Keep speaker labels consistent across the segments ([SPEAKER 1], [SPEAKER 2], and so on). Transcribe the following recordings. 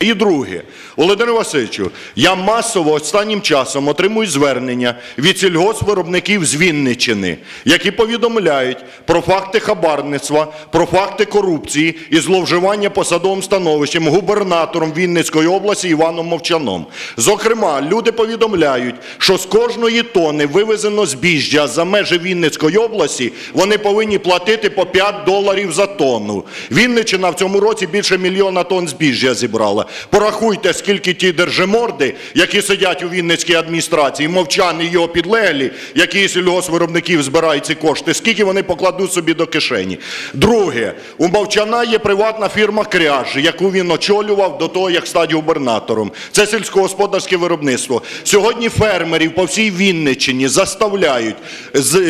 [SPEAKER 1] І друге, Володимир Васильовичу, я масово останнім часом отримую звернення від сільгоспвиробників з Вінниччини, які повідомляють про факти хабарництва, про факти корупції і зловживання посадовим становищем губернатором Вінницької області Іваном Мовчаном. Зокрема, люди повідомляють, що з кожної тони вивезено збіжжя за межі Вінницької області, вони повинні платити по 5 доларів за тонну. Вінниччина в цьому році більше мільйона тонн збіжжя зібрала. Порахуйте, скільки ті держиморди, які сидять у Вінницькій адміністрації, мовчани його підлеглі, які сільгоспвиробників збирають ці кошти, скільки вони покладуть собі до кишені. Друге, у Мовчана є приватна фірма «Кряж», яку він очолював до того, як стати губернатором. Це сільськогосподарське виробництво. Сьогодні фермерів по всій Вінниччині заставляють,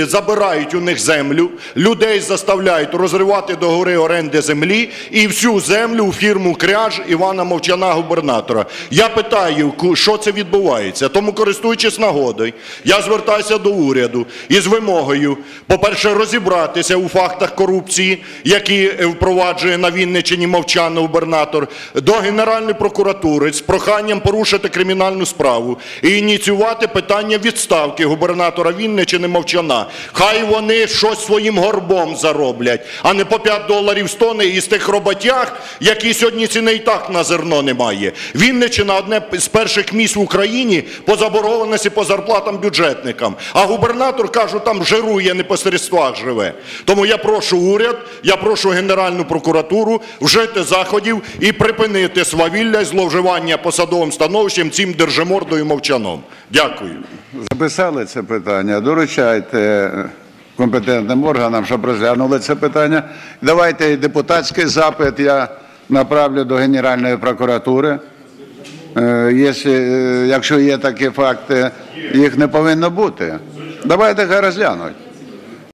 [SPEAKER 1] забирають у них землю, людей заставляють розривати договори оренди землі і всю землю у фірму «Кряж» Івана Мовчана губернатора. Я питаю, що це відбувається. Тому, користуючись нагодою, я звертаюся до уряду із вимогою, по-перше, розібратися у фактах корупції, які е, впроваджує на Вінниччині мовчаний губернатор, до Генеральної прокуратури з проханням порушити кримінальну справу і ініціювати питання відставки губернатора Вінниччини мовчана. Хай вони щось своїм горбом зароблять, а не по 5 доларів з тони із тих роботяг, які сьогодні ціни і так на зерно немає. Вінниччина одне з перших місць в Україні по заборгованості по зарплатам бюджетникам. А губернатор, кажу, там жирує, не по средствах живе. Тому я прошу уряд, я прошу Генеральну прокуратуру вжити заходів і припинити свавілля і зловживання посадовим становищем цим держимордою мовчаном. Дякую.
[SPEAKER 2] Записали це питання, доручайте компетентним органам, щоб розглянули це питання. Давайте депутатський запит я направлю до Генеральної прокуратури. Е, е, якщо є такі факти, їх не повинно бути. Давайте хай розглянуть.